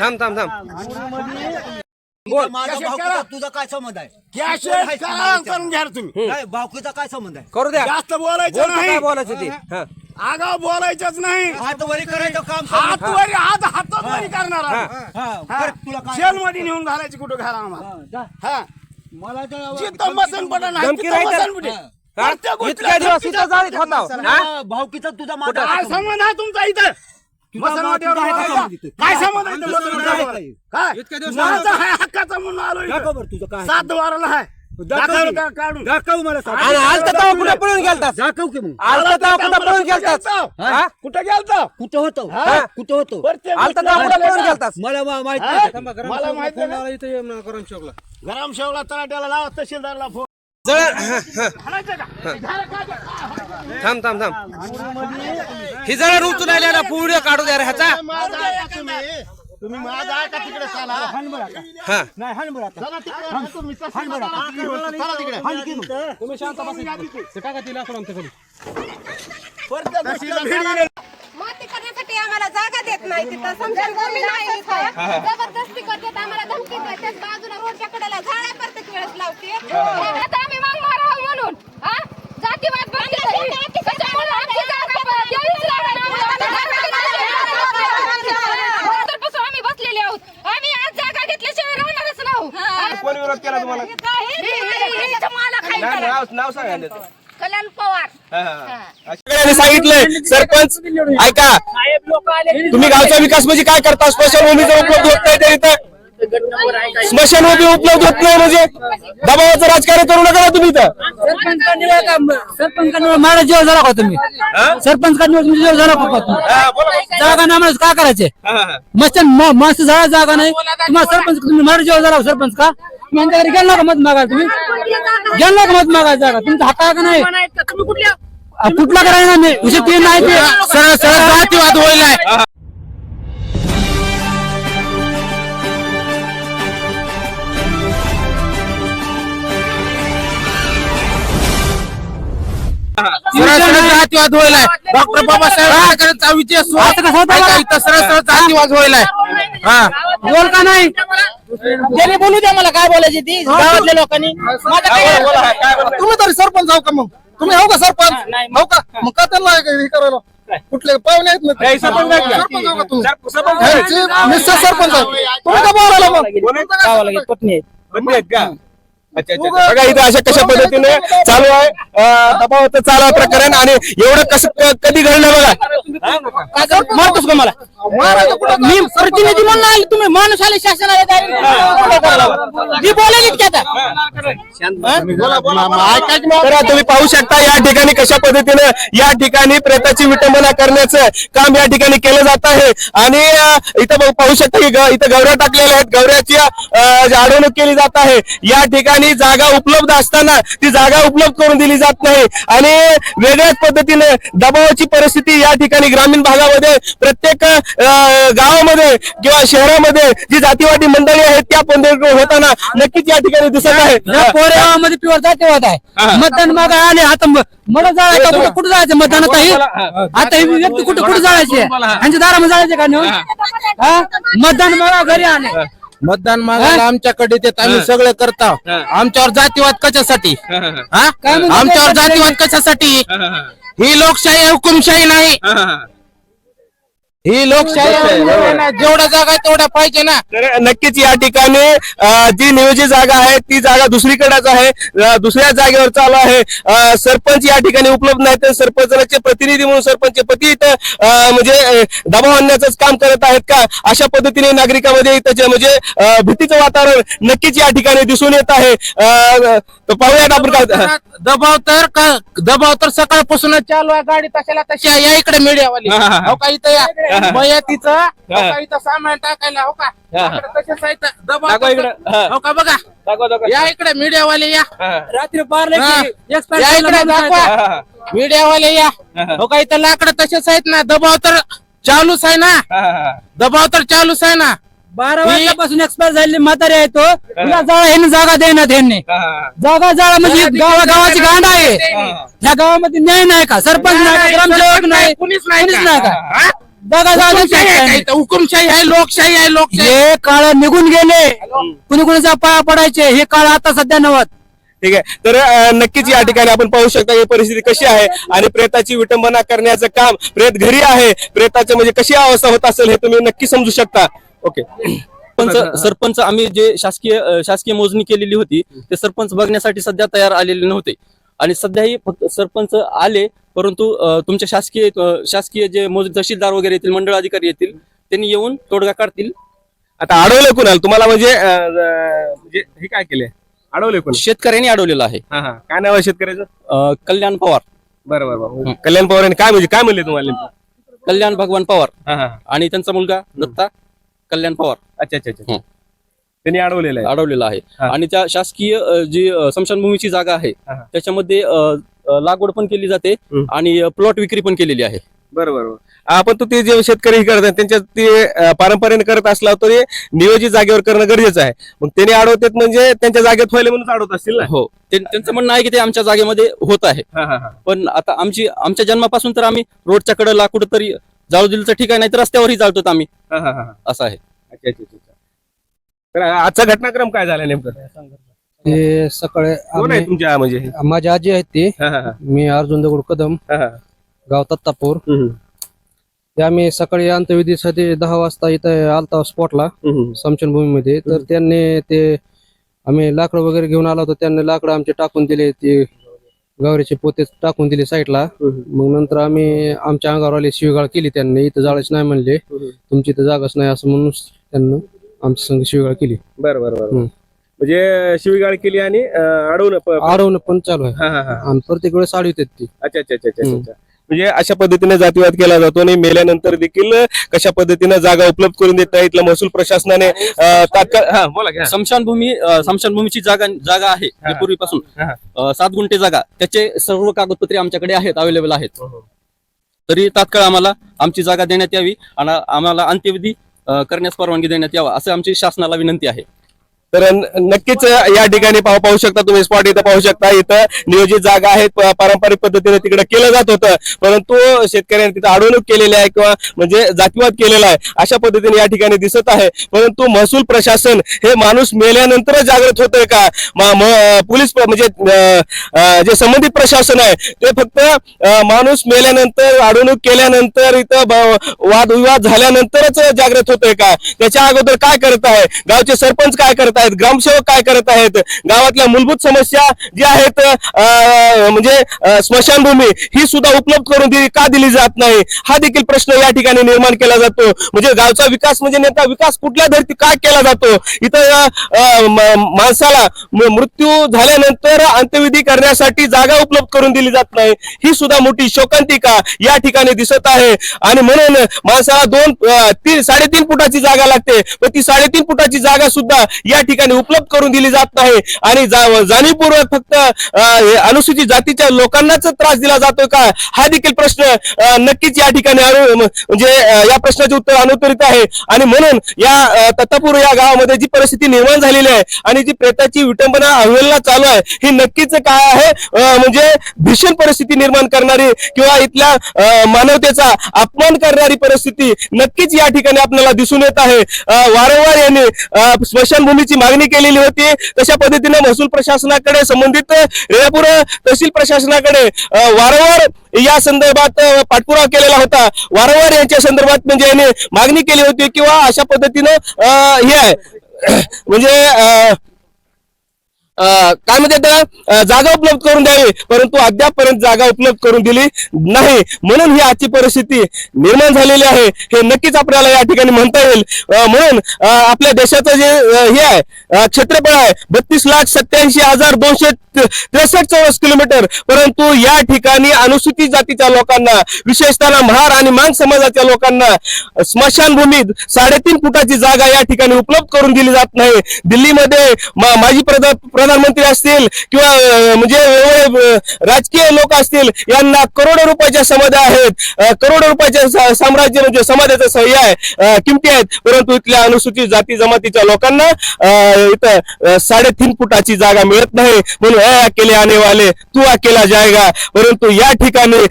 थांब थांब थांब. बोल. माझा भावकीचा तुझा काय संबंध आहे? करा करून घ्या रे तुम्ही. नाही काय संबंध आहे? करू द्या. जास्त बोलायचं नाही. बोलायचं ते? हा. आगाव बोलायचंच नाही. हात वरी करायचं काम हात वरी हात हातात वरी करणार हा. हा, कर, तुला काय जेल मध्ये नेऊन घालायची कुठं घाला आम्हाला? हा मला तर- जिथं मसन पडन धमकी राहील तर? हा? इतक्या दिवस इथं जाळीत होता हो. हा? भावकीचा तुझा माझा काय संबंध आहे तुमचा इथं? बोलायचा? काय संबंध आहे इथं तुझा मसनवाडीवर? आहे. काय? इतक्या दिवस माझा आहे हक्काचा म्हणून आलो इथं. दाखव बरं तुझं काय सात द्वाराला आहे. दाखव का- काढून. दाखव मला सात. आणि आलता तेव्हा कुठं पळून गेलतास? दाखव की मग. आलता तेव्हा कुठं पळून हा? कुठं गेलतो कुठं होतो? हा? कुठं होतो? बरं, ते आलता तेव्हा गोष्टी कुठं पळून मला मा- माहीत? नाही. मला माहिती नाही. शेवला तलाट्याला लावा तहसीलदारला फोन. जळ थांब थांब थांब. ही जळ उचून आल्याला पुढे काढू द्या रे ह्याचा. माझा आहे का तुम्ही तुम्ही माझा आहे का तिकडे चला हा नाही हाण बरं आता. चला तिकडे तुम्ही तहसीलदारला चला तिकडे हाण की मग. तहसीलदार माती करण्यासाठी आम्हाला जागा देत नाही तिथं समजून नाही इथं. जबरदस्ती करतात आम्हाला धमकी देतात बाजूला रोडच्या कडेला झाडा प्रत्येक वेळेस लावते आता आम्ही मग मारावं म्हणून हा? जातीवाद बंद करू. त्याच्यामुळे आमची जागा प- द्यावीच लागणार आम्हाला. अगोदरपासून आम्ही बसलेले आहोत आम्ही आज जागा घेतल्याशिवाय राहणारच नाहू कोणी विरोध केला तुम्हाला नाव नाव सांगा त्याचं. कल्याण पवार. सगळ्यांनी सांगितलंय सरपंच ऐका. तुम्ही गावचा विकास म्हणजे काय करता? स्मशानभूमीचा उपलब्ध होत नाही तर इथं स्मशानभूमी उपलब्ध होत नाही म्हणजे दबावाचं राजकारण करू नका ना तुम्ही इथं. सरपंच का निवड का सरपंच का निवड मारा जेव्हा झाला का तुम्ही? सरपंच का निवड म्हणजे जेव्हा झाला का तुम्ही? हा. जागा नाही काय करायचे. मस्त मस्त झाला जागा नाही. तुम्हाला सरपंच तुम्ही मारा जेव्हा झाला सरपंच का? यांच्या घरी गेला का मत मागायला तुम्ही गेला का मत मागायला जागा तुमचा हक्क आहे का नाही कुठला करायला नाही विषय ते नाही ते सरळ सरळ जातीवाद होईल जातीवाद व्हायलाय. डॉक्टर बाबासाहेब आंबेडकरांचा विजय सरळ जातीवाद व्हायलाय. हा. बोल का नाही? त्याने बोलू द्या मला काय बोलायचे ती? गावातल्या लोकांनी. माझं काय- बोला, बोला, काय बोलताय? तुम्ही तरी सरपंच आहो का मग? तुम्ही हो का सरपंच? हो का? मग का त्यांना हे करायला? कुठले पाहुणे आहेत ना ते? नाही, सरपंच आहेत का? सरपंच आहो का तुम्ही? मिस्टर सरपंच आहेत. तुम्ही का बोलायला मग? गावाला गेली, पत्नी आहे. बंदी आहेत का? अच्छा अच्छा. अच्छा. बघा इथं अशा कशा पद्धतीने चालू आहे. दबावाचं चालू आहे प्रकरण आणि एवढं कसं कधी घडलं बघा. मारतोस का मला? मी प्रतिनिधी म्हणून आले. तुम्ही माणूस आले शासन आले मी बोलायली की आता तर तुम्ही पाहू शकता या ठिकाणी कशा पद्धतीने या ठिकाणी प्रेताची विटंबना करण्याचं काम या ठिकाणी केलं जात आहे. आणि इथं बघ- पाहू शकता की इथं गवऱ्या टाकलेल्या आहेत. गवऱ्याची अडवणूक केली जात आहे. या ठिकाणी जागा उपलब्ध असताना ती जागा उपलब्ध करून दिली जात नाही. आणि वेगळ्याच पद्धतीने दबावाची परिस्थिती या ठिकाणी ग्रामीण भागामध्ये प्रत्येक गावामध्ये किंवा शहरामध्ये जी जातीवादी मंडळी आहेत त्या पद्धतीने होताना नक्कीच या ठिकाणी दिसत आहे. या पोऱ्यामध्ये प्युअर जातीवाद आहे. मतदान मागा आले आता मला जायचं कुठं कुठं जायचं मतदान? आता ही आता ही व्यक्ती कुठं कुठं जायचे? यांच्या दारामध्ये जायचे का? मतदान मागा घरी आले. मतदान मागायला आमच्याकडे देत आम्ही सगळं करता. आमच्यावर जातीवाद कशासाठी? हा? आमच्यावर? जातीवाद कशासाठी? ही लोकशाही हुकुमशाही नाही. ही लोकशाही आहे. जेवढ्या जागा आहे तेवढ्या पाहिजे ना. तर नक्कीच या ठिकाणी अं, जी नियोजित जागा आहे ती जागा दुसरीकडेच आहे अं, दुसऱ्या जागेवर चालू आहे. अं, सरपंच या ठिकाणी उपलब्ध नाही तर सरपंचाचे प्रतिनिधी म्हणून सरपंच पती इथं अं, म्हणजे अं, दबाव आणण्याचंच काम करत आहेत का? अशा पद्धतीने नागरिकांमध्ये इथं जे म्हणजे अं, भीतीचं वातावरण नक्कीच या ठिकाणी दिसून येत आहे. अं, तर पाहूयात आपण काय दबाव तर का- दबाव तर सकाळपासून चालू आहे. गाडी तशाला तशी आहे. या इकडे मीडियावाली हा, हा, हा. हो का इथं या बया तिचं हो. इथं सामान टाकायला हो का? इकडे तसेच आहे इथं. दबाव इकडं. हा. हो का बघा? या इकडे मीडियावाले या. रात्री पारले हा. या इकडे. मीडियावाले या. हो का इथं लाकडं तसेच आहेत ना दबाव तर चालूच आहे ना. दबाव तर चालूच आहे ना. बारा ही- वाजल्यापासून एक्सपायर झालेली म्हातारी आहे तो. तुला जाळा ह्यांनी जागा देण्यात ह्यांनी जागा जाळा म्हणजे गावा गावाची गांड आहे. ह्या गावामध्ये न्याय नाही का? सरपंच नाही का? ग्रामसेवक नाही कुणीच कुणीच नाही का? का हा? जागा जागा हुकुमशाही आहे का इथं? हुकुमशाही आहे लोकशाही आहे लोकशाही. हे काळ निघून गेले. कुणी कुणीचा पाया पडायचे हे काळ आता सध्या नवत ठीक आहे. तर अं, नक्कीच या ठिकाणी आपण पाहू शकता ही परिस्थिती कशी आहे आणि प्रेताची विटंबना करण्याचं काम प्रेत घरी आहे. प्रेताचं म्हणजे कशी अवस्था होत असेल हे तुम्ही नक्की समजू शकता. ओके. सरपंच सरपंच आम्ही जे शासकीय अ, शासकीय मोजणी केलेली होती ते सरपंच बघण्यासाठी सध्या तयार आलेले नव्हते. आणि सध्याही फक्त सरपंच आले परंतु तुमच्या शासकीय शासकीय जे मोज तहसीलदार वगैरे येतील मंडळ अधिकारी येतील त्यांनी येऊन तोडगा काढतील. आता अडवलं कुणाला? तुम्हाला म्हणजे म्हणजे हे काय केले? अडवले कोण शेतकऱ्यांनी अडवलेलं आहे. हा हा. काय नाव आहे शेतकऱ्याचं? अ, कल्याण पवार. बरं बरं बरं. कल्याण पवार यांनी काय म्हणजे काय म्हणले तुम्हाला नेमकं? कल्याण भगवान पवार. हा हा. आणि त्यांचा मुलगा दत्ता कल्याण पवार. अच्छा अच्छा अच्छा. हं. त्यांनी अडवलेलं आहे. अडवलेला आहे. हा. आणि त्या शासकीय अ, जी अ, स्मशानभूमीची जागा आहे हा, हा. त्याच्यामध्ये अ, लागवड पण केली जाते. आणि प्लॉट विक्री पण केलेली आहे. बरोबर आपण तो ते जे शेतकरी करतात त्यांच्या ते अं, पारंपर्याने करत असला तरी नियोजित जागेवर करणं गरजेचं आहे. मग त्याने अडवतात म्हणजे त्यांच्या जागेत व्हायला म्हणून अडवत असतील ना? हो. त्यांचं म्हणणं आहे की ते आमच्या जागेमध्ये होत आहे. हा, हा, हा. पण आता आमची आमच्या जन्मापासून तर आम्ही रोडच्या कडेला कुठंतरी जाळू दिलं ठीक आहे नाही तर रस्त्यावरही जाळतो आम्ही. हा, हा, हा. असं आहे. तर आजचा घटनाक्रम काय झाला नेमकं? ते सकाळी कोण आहे तुमच्या म्हणजे माझी आजी आहेत ते हा, हा, हा. मी अर्जुन दगड कदम हा, हा. गाव तत्तापूर हम्म, ते आम्ही सकाळी अंत्यविधीसाठी दहा वाजता इथं आलता स्पॉटला हम्म. समशनभूमीमध्ये तर त्यांनी ते आम्ही लाकडं वगैरे घेऊन आलो होतो त्यांनी लाकडं आमचे टाकून दिले ते गौरीचे पोते टाकून दिले साईडला हम्म. मग नंतर आम्ही आमच्या अंगावर आले शिवगाळ केली त्यांनी इथं जाळायच नाही म्हणले. तुमची इथं जागाच नाही असं म्हणून त्यांना आमच्या संग शिवगाळ केली बरं बरं बरं हम्म. म्हणजे शिवीगाळ केली आणि अं, अडवलं प- अडवणं पण चालू आहे हा, हा, हा. आणि प्रत्येक वेळेस अडवतात ती अच्छा अच्छा अच्छा अच्छा हम्म. अच्छा म्हणजे अशा पद्धतीने जातीवाद केला जातो आणि मेल्यानंतर देखील कशा पद्धतीने जागा उपलब्ध करून देता इथलं महसूल प्रशासनाने अं, तात्काळ हा बोला की, हा. स्मशानभूमी अ, स्मशानभूमीची जागा जागा आहे हा. जी पूर्वीपासून हा. अ, सात गुंठे जागा त्याचे सर्व कागदपत्रे आमच्याकडे आहेत अवेलेबल आहेत तरी तात्काळ आम्हाला आमची जागा देण्यात यावी आणि आम्हाला अंत्यविधी अ, करण्यास परवानगी देण्यात यावा असं आमची शासनाला विनंती आहे तर नक्कीच या ठिकाणी पाहू पाहू शकता तुम्ही स्पॉट इथं पाहू शकता. इथं नियोजित जागा आहेत पारंपरिक पद्धतीने तिकडे केलं जात होतं. परंतु शेतकऱ्यांनी तिथं अडवणूक केलेली आहे किंवा म्हणजे जातीवाद केलेला आहे अशा पद्धतीने या ठिकाणी दिसत आहे. परंतु महसूल प्रशासन हे माणूस मेल्यानंतरच जागृत होतंय का? म- पोलीस म्हणजे जे संबंधित प्रशासन आहे ते फक्त माणूस मेल्यानंतर अडवणूक केल्यानंतर इथं वादविवाद झाल्यानंतरच जागृत होतोय का? त्याच्या अगोदर काय करत आहे? गावचे सरपंच काय करत आहेत. ग्रामसेवक काय करत आहेत? गावातल्या मूलभूत समस्या ज्या आहेत म्हणजे स्मशानभूमी ही सुद्धा उपलब्ध करून दिली. का दिली जात नाही? हा देखील प्रश्न या ठिकाणी निर्माण केला जातो. म्हणजे गावचा विकास म्हणजे नेमका विकास कुठल्या धर्ती काय केला जातो? इथं माणसाला मृत्यू झाल्यानंतर अंत्यविधी करण्यासाठी जागा उपलब्ध करून दिली जात नाही. ही सुद्धा मोठी शोकांतिका या ठिकाणी दिसत आहे. आणि म्हणून माणसाला दोन तीन साडेतीन फुटाची जागा लागते. पण ती साडेतीन फुटाची जागा सुद्धा या ठिकाणी उपलब्ध करून दिली जात नाही. आणि जाणीवपूर्वक फक्त अनुसूचित जातीच्या लोकांनाच त्रास दिला जातोय का? हा देखील प्रश्न नक्कीच या ठिकाणी म्हणजे या प्रश्नाचे उत्तर अनुत्तरित आहे. आणि म्हणून या तत्तापूर या गावामध्ये जी परिस्थिती निर्माण झालेली आहे आणि जी प्रेताची विटंबना अवहेलना चालू आहे ही नक्कीच काय आहे? म्हणजे भीषण परिस्थिती निर्माण करणारी किंवा इथल्या मानवतेचा अपमान करणारी परिस्थिती नक्कीच या ठिकाणी आपल्याला दिसून येत आहे. वारंवार यांनी स्मशानभूमीची मागणी केलेली होती. तशा पद्धतीने महसूल प्रशासनाकडे संबंधित रेणापूर तहसील प्रशासनाकडे वारंवार या संदर्भात पाठपुरावा केलेला होता. वारंवार यांच्या संदर्भात म्हणजे यांनी मागणी केली होती किंवा अशा पद्धतीनं अं, हे आहे. म्हणजे काय म्हणते त्याला? जागा उपलब्ध करून द्यावी. परंतु अद्यापपर्यंत जागा उपलब्ध करून दिली नाही. म्हणून ही आजची परिस्थिती निर्माण झालेली आहे. हे नक्कीच आपल्याला या ठिकाणी म्हणता येईल. म्हणून आपल्या देशाचं जे हे आहे क्षेत्रफळ आहे बत्तीस लाख सत्याऐंशी हजार दोनशे त्रेसष्ट चौरस किलोमीटर. परंतु या ठिकाणी अनुसूचित जातीच्या लोकांना विशेषतः महार आणि मांग समाजाच्या लोकांना स्मशानभूमीत साडेतीन फुटाची जागा या ठिकाणी उपलब्ध करून दिली जात नाही. दिल्लीमध्ये माजी प्रधान प्रधानमंत्री असतील किंवा म्हणजे राजकीय लोक असतील यांना करोडो रुपयाच्या समाध्या आहेत. करोडो रुपयाच्या साम्राज्य म्हणजे समाजाचं सह्य आहे. किमती आहेत. परंतु इथल्या अनुसूचित जाती जमातीच्या लोकांना इथं साडेतीन फुटाची जागा मिळत नाही. म्हणून "ए, अकेले आने वाले तू अकेला जायगा. परंतु या ठिकाणी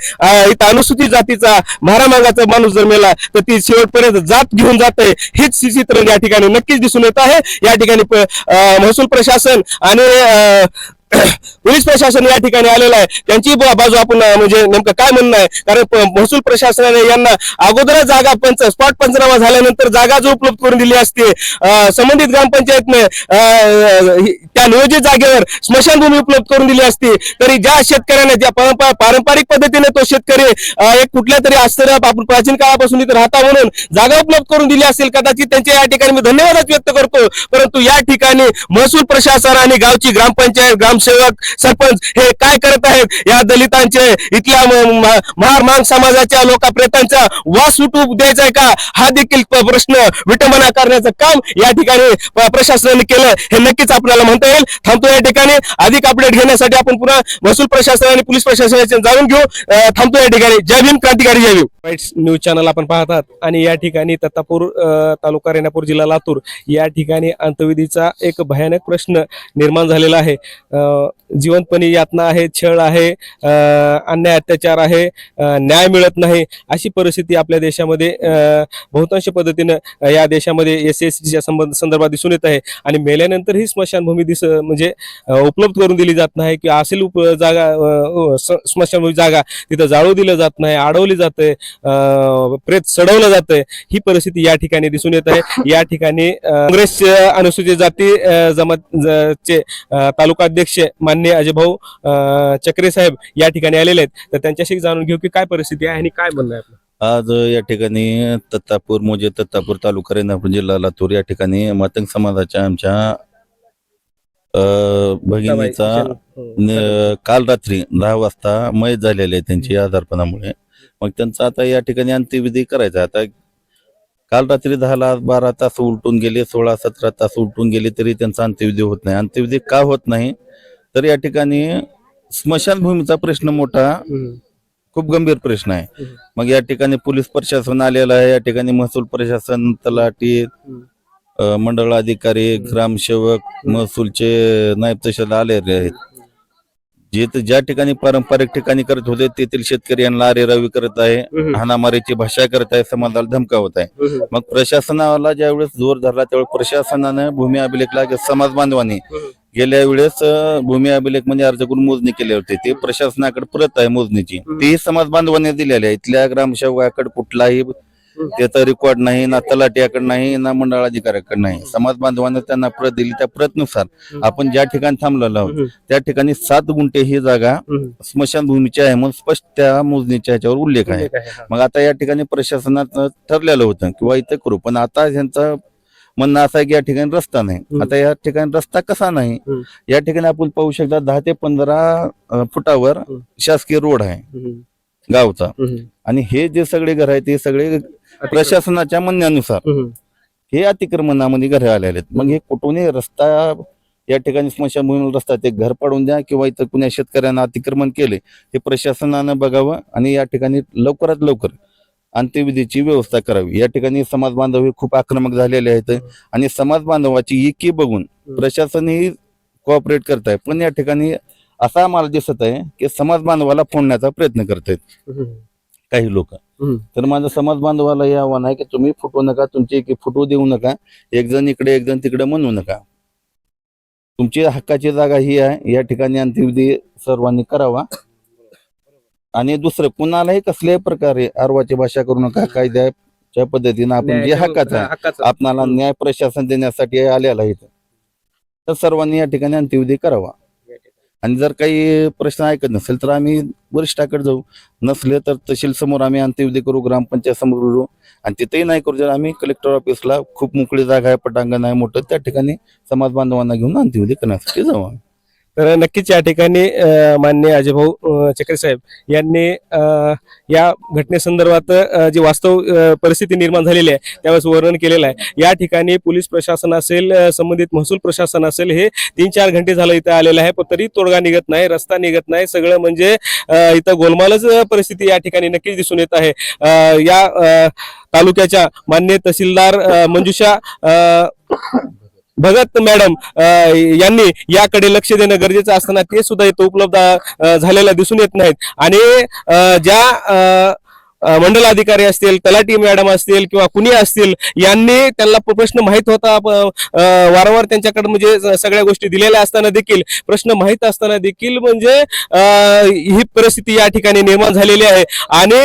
इथं अनुसूचित जातीचा महारामागाचा माणूस जर मेला तर ती शेवटपर्यंत जात घेऊन जाते. हेच चित्र या ठिकाणी नक्कीच दिसून येत आहे. या ठिकाणी महसूल प्रशासन आणि अं, पोलीस प्रशासन या ठिकाणी आलेलं आहे. त्यांची बाजू आपण म्हणजे नेमकं काय म्हणणं आहे? कारण महसूल प्रशासनाने यांना अगोदर जागा पंच स्पॉट पंचनामा झाल्यानंतर जागा जो उपलब्ध करून दिली असते संबंधित ग्रामपंचायतने त्या नियोजित जागेवर स्मशानभूमी उपलब्ध करून दिली असती. तरी ज्या शेतकऱ्याने ज्या पारंपरिक पद्धतीने तो शेतकरी एक कुठल्या तरी आश्चर्य आपण प्राचीन काळापासून इथे राहता म्हणून जागा उपलब्ध करून दिली असेल कदाचित त्यांच्या या ठिकाणी मी धन्यवादच व्यक्त करतो. परंतु या ठिकाणी महसूल प्रशासन आणि गावची ग्रामपंचायत ग्राम ग्रामसेवक सरपंच हे काय करत आहेत? या दलितांचे इथल्या महार मान समाजाच्या लोकाप्रेतांचा वास उठू द्यायचा आहे का? हा देखील प्रश्न विटंबना करण्याचं काम या ठिकाणी प्रशासनाने केलं हे नक्कीच आपल्याला म्हणता येईल. थांबतो या ठिकाणी. अधिक अपडेट घेण्यासाठी आपण पुन्हा महसूल प्रशासन आणि पोलीस प्रशासनाचे जाणून घेऊ. थांबतो या ठिकाणी. जय भीम क्रांतिकारी जय भीम. न्यूज चॅनल आपण पाहतात आणि या ठिकाणी तत्तापूर तालुका रेणापूर जिल्हा लातूर या ठिकाणी अंतविधीचा एक भयानक प्रश्न निर्माण झालेला आहे. जीवनपणी जिवंतपणी यातना आहे छळ आहे अन्याय अत्याचार आहे न्याय मिळत नाही अशी परिस्थिती आपल्या देशामध्ये बहुतांश पद्धतीनं या देशामध्ये एस एस च्या संबंध संदर्भात दिसून येत आहे. आणि मेल्यानंतर ही स्मशानभूमी दिस म्हणजे उपलब्ध करून दिली जात नाही किंवा असेल उप जागा स्मशानभूमी जागा तिथं जाळू दिलं जात नाही अडवली जाते प्रेत सडवलं जातंय ही परिस्थिती या ठिकाणी दिसून येत आहे. या ठिकाणी काँग्रेसचे अनुसूचित जाती जमात चे तालुका अध्यक्ष मान्य अजयभाऊ चक्रे साहेब या ठिकाणी आलेले आहेत. तर त्यांच्याशी जाणून घेऊ की काय परिस्थिती आहे आणि काय म्हणणं आहे आपलं? आज या ठिकाणी दत्तापूर मोजे दत्तापूर तालुका रेणापूर जिल्हा लातूर या ठिकाणी मातंग समाजाच्या आमच्या अ, भगिनीचा न- काल रात्री दहा वाजता मयत झालेले आहे त्यांची आजारपणामुळे. मग त्यांचा आता या ठिकाणी अंत्यविधी करायचा आहे. आता काल रात्री दहाला बारा तास उलटून गेले सोळा सतरा तास उलटून गेले तरी त्यांचा अंत्यविधी होत नाही. अंत्यविधी का होत नाही? तर या ठिकाणी स्मशानभूमीचा प्रश्न मोठा खूप गंभीर प्रश्न आहे. मग या ठिकाणी पोलीस प्रशासन आलेलं आहे या ठिकाणी महसूल प्रशासन तलाठी मंडळ अधिकारी ग्रामसेवक महसूलचे नायब तहसील आलेले आहेत. जे ते- ज्या ठिकाणी पारंपरिक ठिकाणी करत होते तेथील शेतकरी यांना आरेरावी करत आहे हाणामारीची भाषा करत आहे समाजाला धमकावत आहे. मग प्रशासनाला ज्यावेळेस जोर धरला त्यावेळेस प्रशासनानं भूमी अभिलेखला समाज बांधवांनी गेल्या वेळेस भूमी अभिलेख म्हणजे अर्ज करून मोजणी केली होती. ते प्रशासनाकडे परत आहे मोजणीची. तीही समाज बांधवांनी दिलेली आहे. इथल्या ग्रामसेवकाकडे कुठलाही त्याचा रेकॉर्ड नाही ना तलाट्याकडे नाही ना मंडळ अधिकाऱ्याकडे नाही. समाज बांधवांना त्यांना प्रत दिली त्या प्रतनुसार आपण ज्या ठिकाणी थांबलेलो आहोत त्या ठिकाणी सात गुंठे ही जागा स्मशानभूमीची आहे म्हणून स्पष्ट त्या मोजणीच्या ह्याच्यावर उल्लेख आहे. मग आता या ठिकाणी प्रशासनात ठरलेलं होतं किंवा इथं करू पण आता ह्यांचं म्हणणं असं आहे की या ठिकाणी रस्ता नाही. आता या ठिकाणी रस्ता कसा नाही या ठिकाणी आपण पाहू शकता दहा ते पंधरा फुटावर शासकीय रोड आहे. गावचा. आणि हे जे सगळे घर आहेत ते सगळे प्रशासनाच्या म्हणण्यानुसार. हे अतिक्रमणामध्ये घरे आलेले आहेत. मग हे कुठूनही रस्ता या ठिकाणी स्मशानभूमीला रस्ता ते घर पाडून द्या किंवा इतर कुण्या शेतकऱ्यांना अतिक्रमण केले हे प्रशासनानं बघावं आणि या ठिकाणी लवकरात लवकर अंत्यविधीची व्यवस्था करावी. या ठिकाणी समाज बांधव हे खूप आक्रमक झालेले आहेत आणि समाज बांधवाची एकी बघून प्रशासन ही कोऑपरेट करत आहे पण या ठिकाणी असा आम्हाला दिसत आहे की समाज बांधवाला फोडण्याचा प्रयत्न करत आहेत काही लोक. तर माझं समाज बांधवाला हे आव्हान आहे की तुम्ही फुटू नका तुमची एक फुटू देऊ नका एक जण इकडे एक जण तिकडे म्हणू नका. तुमची हक्काची जागा ही आहे या ठिकाणी अंत्यविधी सर्वांनी करावा. आणि दुसरं कुणालाही कसल्याही प्रकारे अर्वाची भाषा करू नका कायद्याच्या पद्धतीनं आपण जे हक्काचं आपणाला न्याय प्रशासन देण्यासाठी आलेला इथं. तर सर्वांनी या ठिकाणी अंत्यविधी करावा. आणि जर काही प्रश्न ऐकत नसेल तर आम्ही वरिष्ठाकडे जाऊ नसले तर तहसील समोर आम्ही अंत्यविधी करू ग्रामपंचायत समोर करू आणि तिथेही नाही करू जर आम्ही कलेक्टर ऑफिसला खूप मोकळी जागा आहे पटांगण आहे मोठं त्या ठिकाणी समाज बांधवांना घेऊन अंत्यविधी करण्यासाठी जाऊ आम्ही. तर नक्कीच या ठिकाणी मान्य माननीय अजयभाऊ चक्रे साहेब यांनी या घटनेसंदर्भात जी वास्तव परिस्थिती निर्माण झालेली आहे त्यावेळेस वर्णन केलेलं आहे. या ठिकाणी पोलीस प्रशासन असेल संबंधित महसूल प्रशासन असेल हे तीन चार घंटे झालं इथं आलेलं आहे पण तरी तोडगा निघत नाही रस्ता निघत नाही सगळं म्हणजे इथं गोलमालच परिस्थिती या ठिकाणी नक्कीच दिसून येत आहे. या तालुक्याच्या मान्य तहसीलदार मंजुषा अ, भगत मॅडम अ, यांनी याकडे लक्ष देणं गरजेचं असताना ते सुद्धा इथं उपलब्ध अ, झालेलं दिसून येत नाहीत. आणि ज्या मंडलाधिकारी असतील तलाटी मॅडम असतील किंवा कुणी असतील यांनी त्यांना प्रश्न माहीत होता वारंवार त्यांच्याकडे म्हणजे सगळ्या गोष्टी दिलेल्या असताना देखील प्रश्न माहीत असताना देखील म्हणजे ही परिस्थिती या ठिकाणी निर्माण झालेली आहे. आणि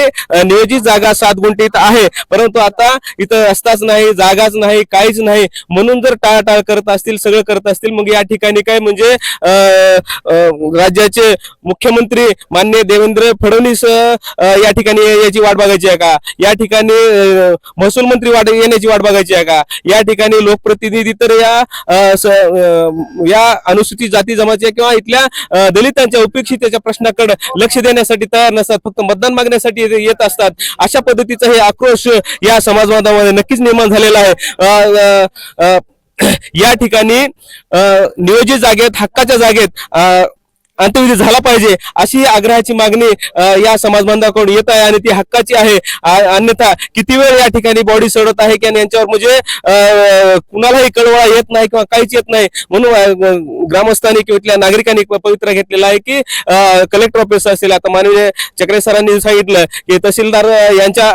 नियोजित जागा सात गुंठीत आहे परंतु आता इथं रस्ताच नाही जागाच नाही काहीच नाही. म्हणून जर टाळाटाळ करत असतील सगळं करत असतील मग या ठिकाणी काय म्हणजे राज्याचे मुख्यमंत्री मान्य देवेंद्र फडणवीस या ठिकाणी याची वाट बघायची आहे का? या ठिकाणी महसूल मंत्री वाट येण्याची वाट बघायची आहे का? या ठिकाणी लोकप्रतिनिधी तर या स- या अनुसूचित जाती जमाच्या किंवा इथल्या दलितांच्या उपेक्षितेच्या प्रश्नाकडे लक्ष देण्यासाठी तयार नसतात. फक्त मतदान मागण्यासाठी येत असतात. अशा पद्धतीचा हे आक्रोश या समाजवादामध्ये नक्कीच निर्माण झालेला आहे. या ठिकाणी नियोजित जागेत हक्काच्या जागेत अंत्यविधी झाला पाहिजे अशी आग्रहाची मागणी या समाज बांधवाकडून येत आहे आणि ती हक्काची आहे. अन्यथा किती वेळ या ठिकाणी बॉडी सडत आहे की आणि यांच्यावर म्हणजे कुणालाही कळवळा येत नाही किंवा काहीच येत नाही. म्हणून ग्रामस्थांनी किंवा इथल्या नागरिकांनी पवित्रा घेतलेला आहे की कलेक्टर ऑफिस असेल आता मानवी चक्रे सरांनी सांगितलं की तहसीलदार यांच्या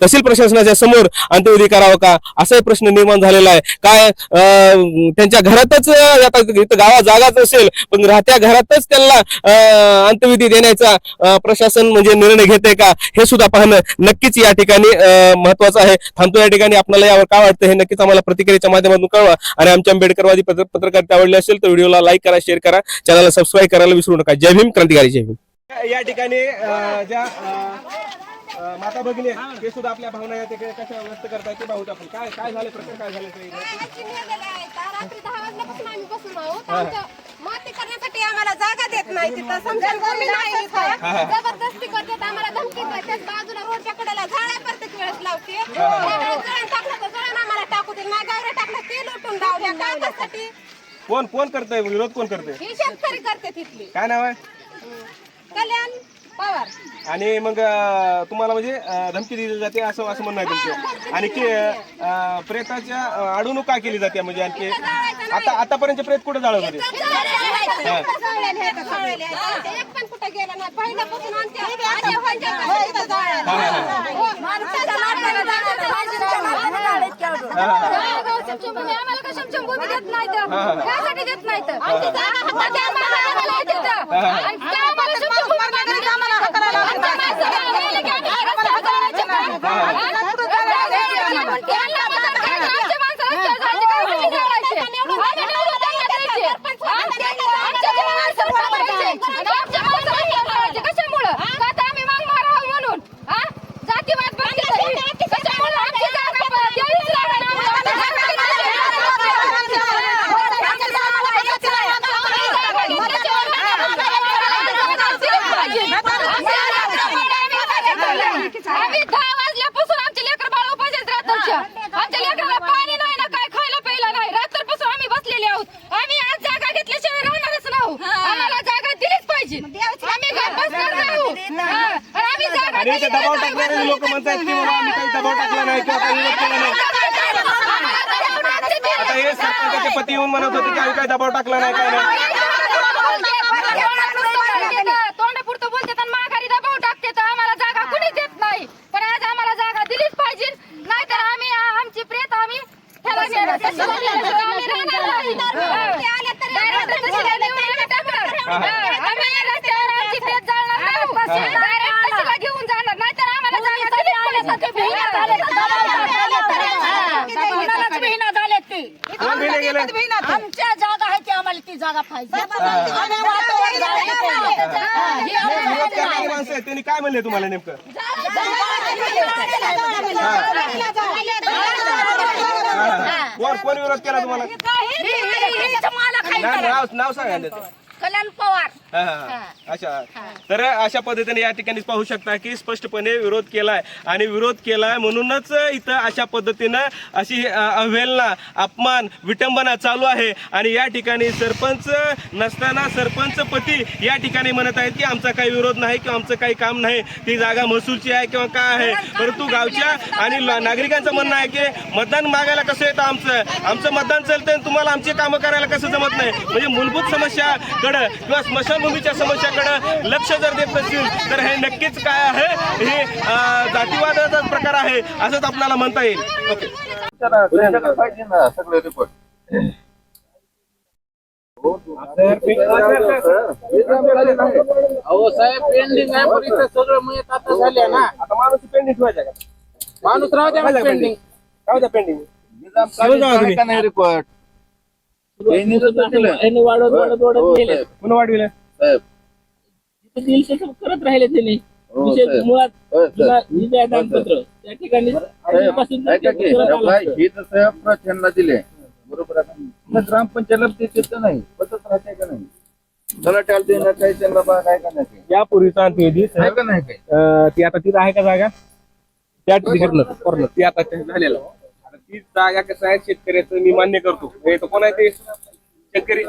तहसील प्रशासनाच्या समोर अंत्यविधी करावा का? असाही प्रश्न निर्माण झालेला आहे. काय त्यांच्या घरातच आता इथं जागाच असेल पण राहत्या घरातच त्यांना अंत्यविधी देण्याचा प्रशासन म्हणजे निर्णय घेते का? हे सुद्धा पाहणं नक्कीच या ठिकाणी महत्वाचं आहे. थांबतो या ठिकाणी. आपल्याला यावर काय वाटतं हे नक्कीच आम्हाला प्रतिक्रियेच्या माध्यमातून कळवा. आणि आमच्या आंबेडकरवादी पत्र पत्रकारिता आवडली असेल तर व्हिडिओला लाईक करा शेअर करा. चॅनलला सबस्क्राईब करायला विसरू नका. जय भीम क्रांतिकारी जय भीम. या ठिकाणी ज्या माता भगिनी ते सुद्धा आपल्या भावना कशा व्यक्त करतायत ते पाहूत आपण. काय काय झालं प्रकार काय झाले आमची नेलेले आहेत. रात्री दहा वाजल्यापासून आम्ही बसून आहोत आमच्या माती करण्यासाठी आम्हाला जागा देत नाही तिथं. समजून नाही इथं. जबरदस्ती करतात आम्हाला धमकी देतात बाजूला रोडच्या कडेला झाडा प्रत्येक वेळेस लावते. त्यावेळेस जळण टाकलं तर जळण आम्हाला टाकू दे नाही. गावरे टाकलं ते लुटून लावल्या कोण कोण करतंय? विरोध कोण करतंय? ही शेतकरी करते तिथली. काय नाव आहे? कल्याण. पवार. आणि मग अं, तुम्हाला म्हणजे अं, धमकी दिली जाते असं असं म्हणणं आहे तुमचं. आणि की अं, प्रेताच्या अं, अडवणूक का केली जाते म्हणजे आणखी. आता आतापर्यंत प्रेत कुठे जाळत होते? एक पण कुठं गेला नाही पहिल्यापासून आमच्या आजी पंजाबपासून इथं जाळलं. हो, माणसाच्या लाटाला जाळलं. शमशमभूमी आम्हाला का शमशमभूमी देत नाहीत? कायसाठी देत नाहीत? आमची जागा हातात आहे, आम्हाला आम्हाला आहे तिथं. आणि काय आम्हाला शमशमभूमी मागायला आम्हाला हाताला लावतात. आमच्या माणसाला आम्हाला की आम्ही रस्त्यावर जाळायचे का? रस्त्यावर जाळायचे. त्यांना मतदान करायचं, आमच्या माणसाला रस्त्यावर जाळायचे का? आम्ही जाळायचे. आम्ही निवडून त्यांना द्यायचे. आमच्या आमच्या जे माणसं पकडायचे. आणि आमच्या माणसाला रस्त्यावर जाळायचे. कशामुळं? का तर आम्ही माग मारावं म्हणून हा? जातीवाद बंद करा. कशामुळं आमची जागा प- द्यावीच लागेल आम्हाला. आम्ही दहा वाजल्यापासून आमचे लेकर बाळ उपाशीच राहतात आमच्या लेकराला पाणी नाही ना काय खायला प्यायला नाही रात्रपासून आम्ही बसलेले आहोत आम्ही आज जागा घेतल्याशिवाय राहणारच नाहू आम्हाला जागा दिलीच पाहिजे आम्ही गप्प बसणार नाहू हा. आणि आम्ही जागा आणि इथे दबाव की बाबा आम्ही काही दबाव टाकला नाही किंवा काही विरोध केला नाही आता हे सरपंचाचे पती येऊन म्हणत होते की आम्ही काही दबाव टाकला नाही काय नाही तोंडापुरतं बोलतात आणि माघारी दबाव टाकते तर आम्हाला जागा कुणीच देत नाही पण आज आम्हाला जागा दिलीच पाहिजे नाहीतर आम्ही आमची प्रेत आम्ही ह्याला नेणार. तशी आम्ही राहणार नाही. Direct तशीला नेऊन आम्ही टाकणार. हा. आम्ही रस्त्यावर आमची प्रेत जाळणार नाही. Direct तशीला घेऊन जाणार नाहीतर आम्हाला जागा दिलीच दोन महिने गेले आमच्या जागा आहे ती आम्हाला ती जागा पाहिजे. त्यांनी काय म्हणले तुम्हाला नेमकं? कोण कोण विरोध केला तुम्हाला? नाव सांगा. कल्याण पवार. हा, हा, हा. अच्छा. तर अशा पद्धतीने या ठिकाणी पाहू शकता की स्पष्टपणे विरोध केलाय. आणि विरोध केलाय म्हणूनच इथं अशा पद्धतीनं अशी अ, अवहेलना अपमान विटंबना चालू आहे. आणि या ठिकाणी सरपंच नसताना सरपंच पती या ठिकाणी म्हणत आहेत की आमचा काही विरोध नाही किंवा आमचं काही काम नाही. ती जागा महसूलची आहे किंवा काय आहे? परंतु गावच्या आणि ल- नागरिकांचं म्हणणं आहे की मतदान मागायला कसं येतं आमचं? आमचं मतदान चालतं तुम्हाला आमची कामं करायला कसं जमत नाही? म्हणजे मूलभूत समस्याकडं किंवा स्मशानभूमीच्या समस्याकडं लक्ष जर देत नसतील तर हे नक्कीच काय आहे? हे जातीवादाचा प्रकार आहे असंच आपल्याला म्हणता येईल. ओके. अहो साहेब पेंडिंग आहे पण इथं सगळं मयत आता झाले ना. आता माणूस पेंडिंग ठेवायचा का? माणूस राहू द्या ठेवायचा पेंडिंग काय गेले. पुन्हा वाढविलं? करत राहिले त्यांनी. विशेष मुळात दानपत्र त्या ठिकाणी आधीपासून ते करत आलं. असतं. प्रचंड दिले बरोबर आहे. का? ग्रामपंचायत ते तिथं नाही. पतच राहते का नाही? त्याला टाल देणं काही त्यांना काय का नाही यापूर्वीचा अंत्यविधी आहे का नाही काही? अं, ती आता तिथं आहे का जागा? त्या ठिकाणी ती आता ते झालेलं. आहे. ती जागा कसं आहे शेतकऱ्याचं मी मान्य करतो. हे तर कोण आहे ते? शेतकरी.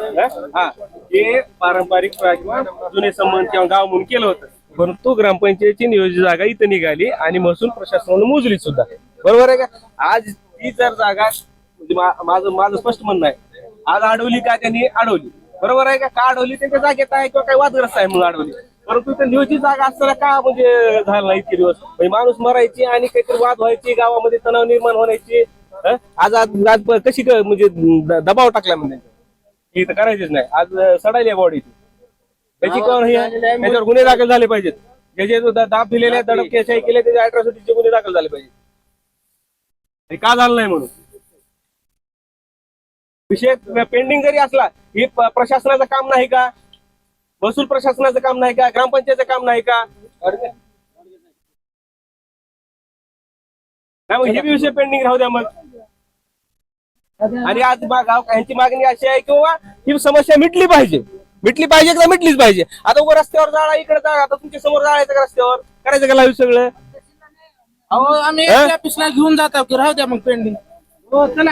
हा? हे. पारंपरिक किंवा जुने संबंध किंवा गाव म्हणून केलं होतं. परंतु ग्रामपंचायतची नियोजित जागा इथं निघाली आणि महसूल प्रशासनानं मोजली सुद्धा. बरोबर आहे का? आज ती जर जागा म्हणजे माझं माझं स्पष्ट म्हणणं आहे. आज अडवली का त्यांनी? अडवली बरोबर आहे का? अडवली त्यांच्या जागेत आहे किंवा काही वादग्रस्त आहे म्हणून अडवली परंतु ते नियोजित जागा असताना का म्हणजे झाला इतके दिवस? म्हणजे माणूस मरायची आणि काहीतरी वाद व्हायची गावामध्ये तणाव निर्माण होण्याची आज आज कशी क- म्हणजे द- दबाव टाकला म्हणजे हे तर करायचीच नाही. आज सडायली बॉडी त्याची कोण हे आहे? त्याच्यावर गुन्हे दाखल झाले पाहिजेत. ज्याचे जो दा- दाब दिलेले दडप केसाई केले त्याचे अठराशेचे गुन्हे दाखल झाले पाहिजे हे का झालं नाही म्हणून? विषय पेंडिंग जरी असला हे प- प्रशासनाचं काम नाही का? महसूल प्रशासनाचं काम नाही का? ग्रामपंचायतचं काम नाही का? नाही मग हे बी विषय पेंडिंग राहू द्या मग. आणि आज यांची मागणी अशी आहे की बाबा ही समस्या मिटली पाहिजे. मिटली पाहिजे का मिटलीच पाहिजे. आता उभं रस्त्यावर जाळा इकडे जाळा आता तुमच्यासमोर जाळायचं का रस्त्यावर? करायचं का लाईव्ह सगळं? अहो आम्ही? ऑफिसला घेऊन जातो की राहू द्या मग पेंडिंग हो चला.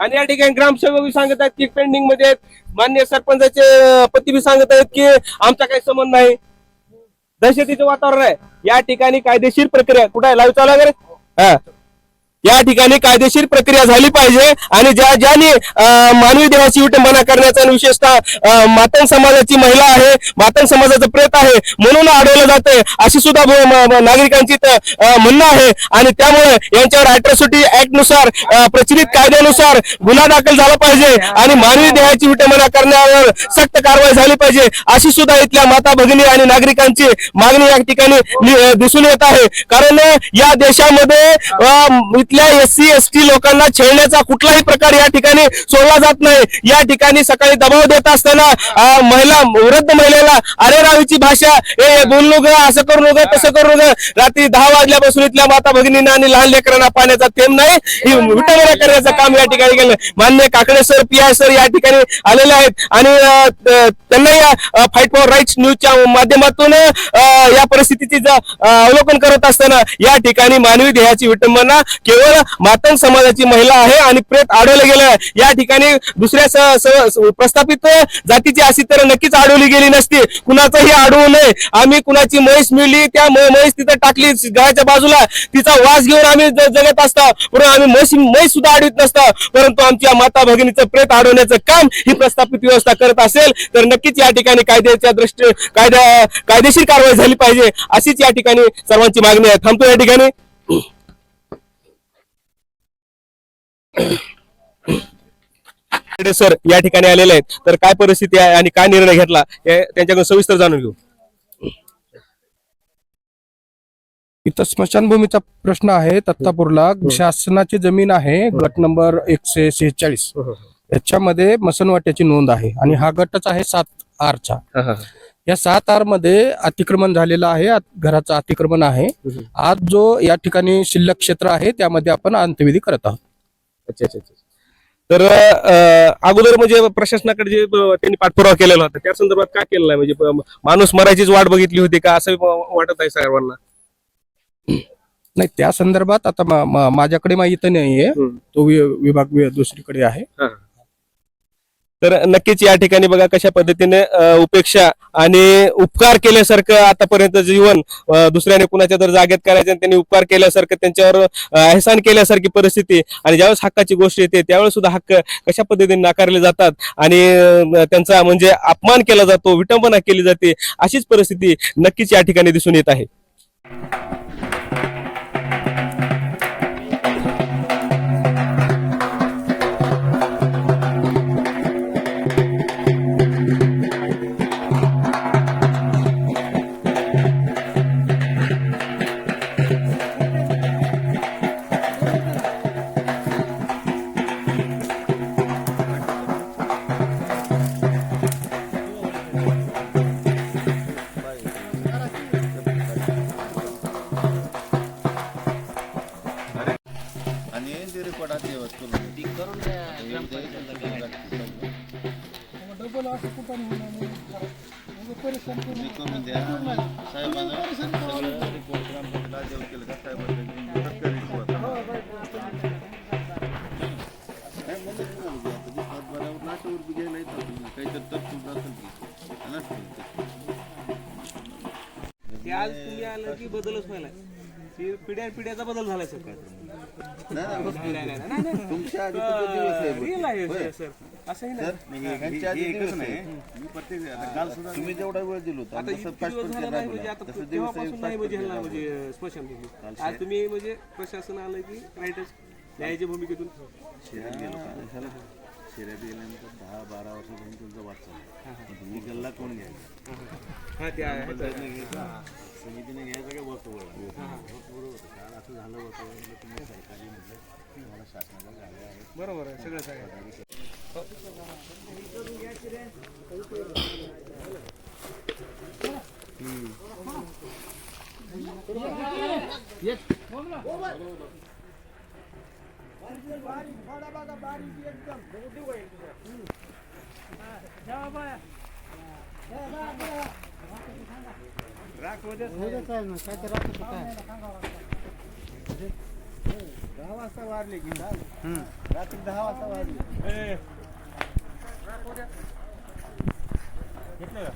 आणि या ठिकाणी ग्रामसेवक सांगत आहेत की पेंडिंगमध्ये आहेत. मान्य सरपंचाचे पती बी सांगत आहेत की आमचा काही संबंध नाही. दहशतीचं वातावरण आहे. या ठिकाणी कायदेशीर प्रक्रिया कुठे आहे? लाईव्ह चालू हा. या ठिकाणी कायदेशीर प्रक्रिया झाली पाहिजे आणि ज्या ज्याने मानवी देहाची विटंबना करण्याचा आणि विशेषतः मातंग समाजाची महिला आहे मातंग समाजाचं प्रेत आहे म्हणून अडवलं जाते अशी सुद्धा नागरिकांची म्हणणं आहे. आणि त्यामुळे यांच्यावर अॅट्रॉसिटी ऍक्टनुसार प्रचलित कायद्यानुसार गुन्हा दाखल झाला पाहिजे आणि मानवी देहाची विटंबना करण्यावर सक्त कारवाई झाली पाहिजे अशी सुद्धा इथल्या माता भगिनी आणि नागरिकांची मागणी या ठिकाणी दिसून येत आहे. कारण या देशामध्ये इथल्या एस सी एस टी लोकांना छेडण्याचा कुठलाही प्रकार या ठिकाणी सोडला जात नाही. या ठिकाणी सकाळी दबाव देत असताना महिला वृद्ध महिलेला अरे रावीची भाषा ए बोललो ग असं करू नको तसं करू नको. रात्री दहा वाजल्यापासून इथल्या माता भगिनींना आणि लहान लेकरांना पाण्याचा थेंब नाही. ही विटंबना करण्याचं काम या ठिकाणी केलं. मान्य Kakade sir P I sir या ठिकाणी आलेले आहेत. आणि त्यांना या फाईट फॉर राईट्स न्यूजच्या माध्यमातून या परिस्थितीचे अवलोकन करत असताना या ठिकाणी मानवी देहाची विटंबना केवळ मातंग समाजाची महिला आहे आणि प्रेत आढळलं गेलं या ठिकाणी दुसऱ्या प्रस्थापित जातीची अशी तर नक्कीच आढळली गेली नसती. कुणाचंही आढळू नये. आम्ही कुणाची म्हैस मिळली त्या म्हैस तिथं टाकली घराच्या बाजूला. तिचा वास घेऊन आम्ही जगत असता. परंतु आम्ही म्हैस म्हैस सुद्धा आढळत नसता. परंतु आमच्या माता भगिनीचं प्रेत अडवण्याचं काम ही प्रस्थापित व्यवस्था करत असेल तर नक्कीच या ठिकाणी कायद्याच्या दृष्टी कायद्या कायदेशीर कारवाई झाली पाहिजे. अशीच या ठिकाणी सर्वांची मागणी आहे. थांबतो या ठिकाणी. सर या ठिकाणी आलेले आहेत. तर काय परिस्थिती आहे आणि काय निर्णय घेतला हे त्यांच्याकडून सविस्तर जाणून घेऊ. इथं स्मशानभूमीचा प्रश्न आहे दत्तापूरला शासनाची जमीन आहे गट नंबर एकशे शेहेचाळीस. याच्यामध्ये मसनवाट्याची नोंद आहे आणि हा गटच आहे सात आरचा. या सात आरमध्ये अतिक्रमण झालेलं आहे घराचं अतिक्रमण आहे. आज जो या ठिकाणी शिल्लक क्षेत्र आहे त्यामध्ये आपण अंत्यविधी करत आहोत. अच्छा अच्छा अच्छा. तर अं, अगोदर म्हणजे प्रशासनाकडे जे त्यांनी पाठपुरावा केलेला होता त्या संदर्भात काय केलेलं आहे म्हणजे माणूस मरायचीच वाट बघितली होती का? असं वाटत आहे सर्वांना नाही त्या संदर्भात आता मा- मा- माझ्याकडे माहिती नाहीये. हम्म. तो वि- विभाग वि- दुसरीकडे आहे. तर नक्कीच या ठिकाणी बघा कशा पद्धतीने उपेक्षा आणि उपकार केल्यासारखं आतापर्यंत जीवन दुसऱ्याने कुणाच्या जर जागेत करायचं आणि त्यांनी उपकार केल्यासारखं त्यांच्यावर अहसान एहसान केल्यासारखी परिस्थिती आणि ज्यावेळेस हक्काची गोष्ट येते त्यावेळेस सुद्धा हक्क कशा पद्धतीने नाकारले जातात आणि त्यांचा म्हणजे अपमान केला जातो विटंबना केली जाते अशीच परिस्थिती नक्कीच या ठिकाणी दिसून येत आहे. करून द्या साहेबांना सगळं रिपोर्ट देऊ केलं का नाही घ्यायला तुम्ही. काहीतरी तरतूद असेल की नसतील ते आज तुम्ही आलं की बदलच व्हायला पिढ्या पिढ्याचा बदल झालाय सर काय नाही, नाही, तुमच्या आधी तर तो दिवस आहे. होय. सर. असंही तर ह्यांच्या आधी दिवस आहे. तुम्ही जेवढा वेळ दिलो होता आता तसं इतके पाच दिवस पण झाले केलं नाही म्हणजे नाही आता तसं दिवस तेव्हापासून नाही म्हणजे ह्यांना म्हणजे आज तुम्ही म्हणजे प्रशासन आलं की राईटच न्यायाच्या भूमिकेतून शिऱ्यात गेलो. का? शिऱ्यात गेल्यानंतर दहा बारा वर्ष जाऊन तुमचं वाचलं तुम्ही गल्ला कोण घ्यायचा? हा ते आहे समितीने घ्यायचं बरोबर कारण असं झालं होतं तुम्ही सरकारी म्हटलं तुम्हाला शासनाला झाले आहे बरोबर आहे सगळं रातमध्ये ना काय सगळं दहा वाजता वारले. की रात्री दहा वाजता वारले. घेतलं का